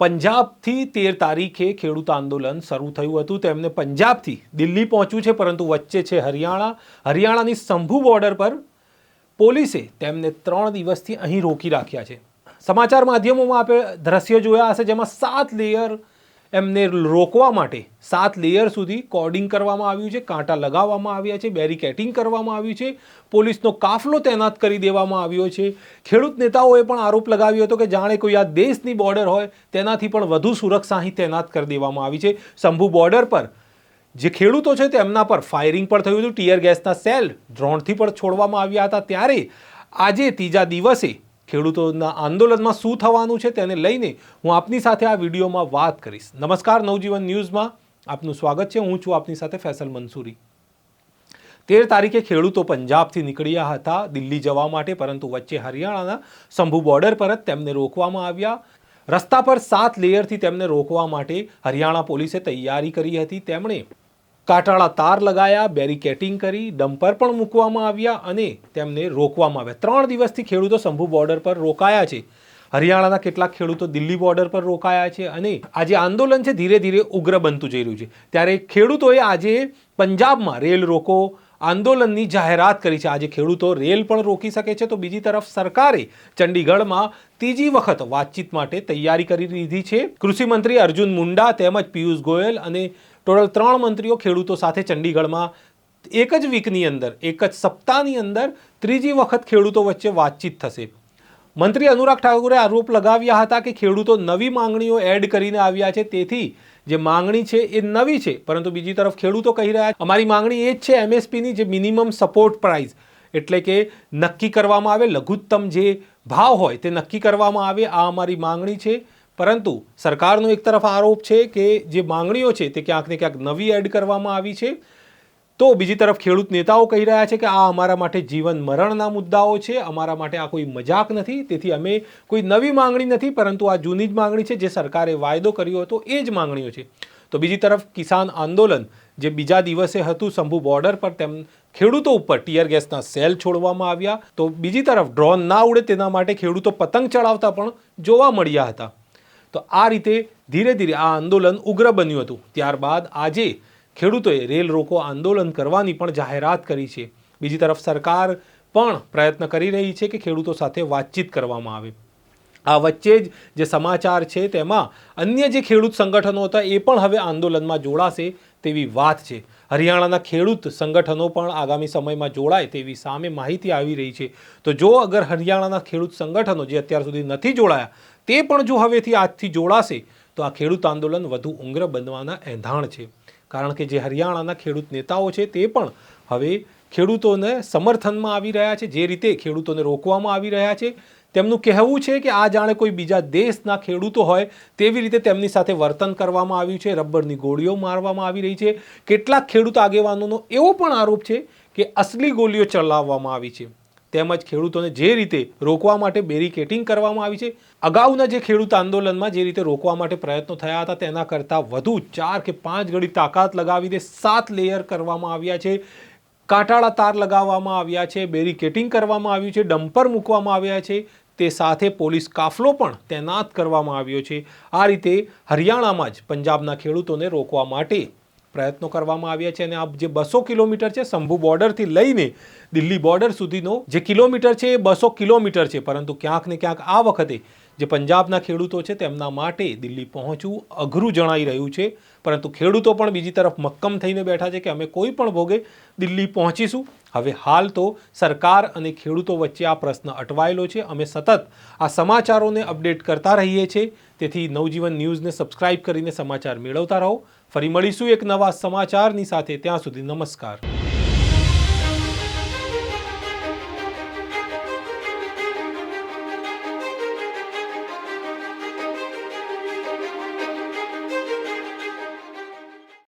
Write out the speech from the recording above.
પંજાબથી તેર તારીખે ખેડૂત આંદોલન શરૂ થયું હતું. તેમને પંજાબથી દિલ્હી પહોંચ્યું છે, પરંતુ વચ્ચે છે હરિયાણા. હરિયાણાની શંભુ બોર્ડર પર પોલીસે તેમને ત્રણ દિવસથી અહીં રોકી રાખ્યા છે. સમાચાર માધ્યમોમાં આપણે દ્રશ્ય જોયા હશે, જેમાં સાત લેયર એમને રોકવા માટે સાત લેયર સુધી કોડિંગ કરવામાં આવ્યું છે, કાંટા લગાવવામાં આવ્યા છે બેરિકેટિંગ કરવામાં આવ્યું છે, પોલીસનો કાફલો તૈનાત કરી દેવામાં આવ્યો છે. ખેડૂત નેતાઓએ પણ આરોપ લગાવ્યો હતો કે જાણે કોઈ આ દેશની બોર્ડર હોય, તેનાથી પણ વધુ સુરક્ષા અહીં તૈનાત કરી દેવામાં આવી છે. શંભુ બોર્ડર પર જે ખેડૂતો છે, તેમના પર ફાયરિંગ પણ થયું હતું. ટીયર ગેસના સેલ ડ્રોનથી પણ છોડવામાં આવ્યા હતા. ત્યારે આજે ત્રીજા દિવસે ખેડૂતોના આંદોલનમાં શું થવાનું છે તેને લઈને હું આપની સાથે આ વિડીયોમાં વાત કરીશ. નમસ્કાર, નવજીવન ન્યૂઝમાં આપનું સ્વાગત છે. હું છું આપની સાથે ફેસલ મંસૂરી. તેર તારીખે ખેડૂતો પંજાબથી નીકળ્યા હતા, દિલ્હી જવા માટે, પરંતુ વચ્ચે હરિયાણાના શંભુ બોર્ડર પર જ તેમને રોકવામાં આવ્યા. રસ્તા પર સાત લેયરથી તેમને રોકવા માટે હરિયાણા પોલીસે તૈયારી કરી હતી. તેમણે કાંટાળા તાર લગાયા, બેરિકેટિંગ કરી, ડમ્પર પણ મૂકવામાં આવ્યા અને તેમને રોકવામાં આવ્યા. ત્રણ દિવસથી ખેડૂતો શંભુ બોર્ડર પર રોકાયા છે. હરિયાણાના કેટલાક ખેડૂતો દિલ્હી બોર્ડર પર રોકાયા છે અને આ જે આંદોલન છે, ધીરે ધીરે ઉગ્ર બનતું જઈ રહ્યું છે. ત્યારે ખેડૂતોએ આજે પંજાબમાં રેલ રોકો આંદોલનની જાહેરાત કરી છે. આજે ખેડૂતો રેલ પણ રોકી શકે છે. તો બીજી તરફ સરકારે ચંડીગઢમાં ત્રીજી વખત વાતચીત માટે તૈયારી કરી લીધી છે. કૃષિ મંત્રી અર્જુન મુંડા તેમજ પિયુષ ગોયલ અને ટોટલ ત્રણ મંત્રીઓ ખેડૂતો સાથે ચંડીગઢમાં. એક જ વીકની અંદર, એક જ સપ્તાહની અંદર ત્રીજી વખત ખેડૂતો વચ્ચે વાતચીત થશે. મંત્રી અનુરાગ ઠાકુરે આરોપ લગાવ્યા હતા કે ખેડૂતો નવી માંગણીઓ એડ કરીને આવ્યા છે. તેથી જે માંગણી છે એ નવી છે, પરંતુ બીજી તરફ ખેડૂતો કહી રહ્યા અમારી માંગણી એ જ છે, એમએસપીની જે મિનિમમ સપોર્ટ પ્રાઇસ, એટલે કે નક્કી કરવામાં આવે, લઘુત્તમ જે ભાવ હોય તે નક્કી કરવામાં આવે, આ અમારી માંગણી છે. પરંતુ સરકારનો એક તરફ આરોપ છે કે જે માંગણીઓ છે તે ક્યાંક ને ક્યાંક નવી એડ કરવામાં આવી છે. તો બીજી તરફ ખેડૂત નેતાઓ કહી રહ્યા છે કે આ અમારા માટે જીવન મરણના મુદ્દાઓ છે, અમારા માટે આ કોઈ મજાક નથી. તેથી અમે કોઈ નવી માંગણી નથી, પરંતુ આ જૂની જ માંગણી છે જે સરકારે વાયદો કર્યો હતો, એ જ માંગણીઓ છે. તો બીજી તરફ કિસાન આંદોલન, જે બીજા દિવસે હતું શંભુ બોર્ડર પર, તેમ ખેડૂતો ઉપર ટીયર ગેસના સેલ છોડવામાં આવ્યા. તો બીજી તરફ ડ્રોન ના ઉડે તેના માટે ખેડૂતો પતંગ ચડાવતા પણ જોવા મળ્યા હતા. તો આ રીતે ધીરે ધીરે આ આંદોલન ઉગ્ર બન્યું હતું. ત્યારબાદ આજે ખેડૂતોએ રેલ રોકો આંદોલન કરવાની પણ જાહેરાત કરી છે. બીજી તરફ સરકાર પણ પ્રયત્ન કરી રહી છે કે ખેડૂતો સાથે વાતચીત કરવામાં આવે. આ વચ્ચે જ જે સમાચાર છે તેમાં અન્ય જે ખેડૂત સંગઠનો હતા એ પણ હવે આંદોલનમાં જોડાશે તેવી વાત છે. હરિયાણાના ખેડૂત સંગઠનો પણ આગામી સમયમાં જોડાય તેવી સામે માહિતી આવી રહી છે. તો જો અગર હરિયાણાના ખેડૂત સંગઠનો જે અત્યાર સુધી નથી જોડાયા, તે પણ જો હવેથી આજથી જોડાશે, તો આ ખેડૂત આંદોલન વધુ ઉગ્ર બનવાના એંધાણ છે. કારણ કે જે હરિયાણાના ખેડૂત નેતાઓ છે, તે પણ હવે ખેડૂતોને સમર્થનમાં આવી રહ્યા છે, જે રીતે ખેડૂતોને રોકવામાં આવી રહ્યા છે. તેમનું કહેવું છે કે આ જાણે કોઈ બીજા દેશના ખેડૂતો હોય તેવી રીતે તેમની સાથે વર્તન કરવામાં આવ્યું છે, રબરની ગોળીઓ મારવામાં આવી રહી છે. કેટલાક ખેડૂત આગેવાનોનો એવો પણ આરોપ છે કે અસલી ગોળીઓ ચલાવવામાં આવી છે. તેમજ ખેડૂતોને જે રીતે રોકવા માટે બેરિકેટિંગ કરવામાં આવી છે. અગાઉના જે ખેડૂત આંદોલનમાં જે રીતે રોકવા માટે પ્રયત્નો થયા હતા, તેના કરતાં વધુ ચાર કે પાંચ ગળી તાકાત લગાવીને સાત લેયર કરવામાં આવ્યા છે. કાંટાળા તાર લગાવવામાં આવ્યા છે, બેરિકેટિંગ કરવામાં આવ્યું છે, ડમ્પર મૂકવામાં આવ્યા છે, તે સાથે પોલીસ કાફલો પણ તૈનાત કરવામાં આવ્યો છે. આ રીતે હરિયાણામાં જ પંજાબના ખેડૂતોને રોકવા માટે પ્રયત્નો કરવામાં આવ્યા છે અને આ જે બસો કિલોમીટર છે, શંભુ બોર્ડરથી લઈને દિલ્હી બોર્ડર સુધીનો જે કિલોમીટર છે, એ બસો કિલોમીટર છે. પરંતુ ક્યાંક ને ક્યાંક આ વખતે જે પંજાબના ખેડૂતો છે તેમના માટે દિલ્હી પહોંચવું અઘરું જણાઈ રહ્યું છે. પરંતુ ખેડૂતો પણ બીજી તરફ મક્કમ થઈને બેઠા છે કે અમે કોઈ પણ ભોગે દિલ્હી પહોંચીશું. હવે હાલ તો સરકાર અને ખેડૂતો વચ્ચે આ પ્રશ્ન અટવાયેલો છે. અમે સતત આ સમાચારોને અપડેટ કરતા રહીએ છીએ. તેથી નવજીવન ન્યૂઝને સબસ્ક્રાઇબ કરીને સમાચાર મેળવતા રહો. ફરી મળીશું એક નવા સમાચારની સાથે. ત્યાં સુધી નમસ્કાર.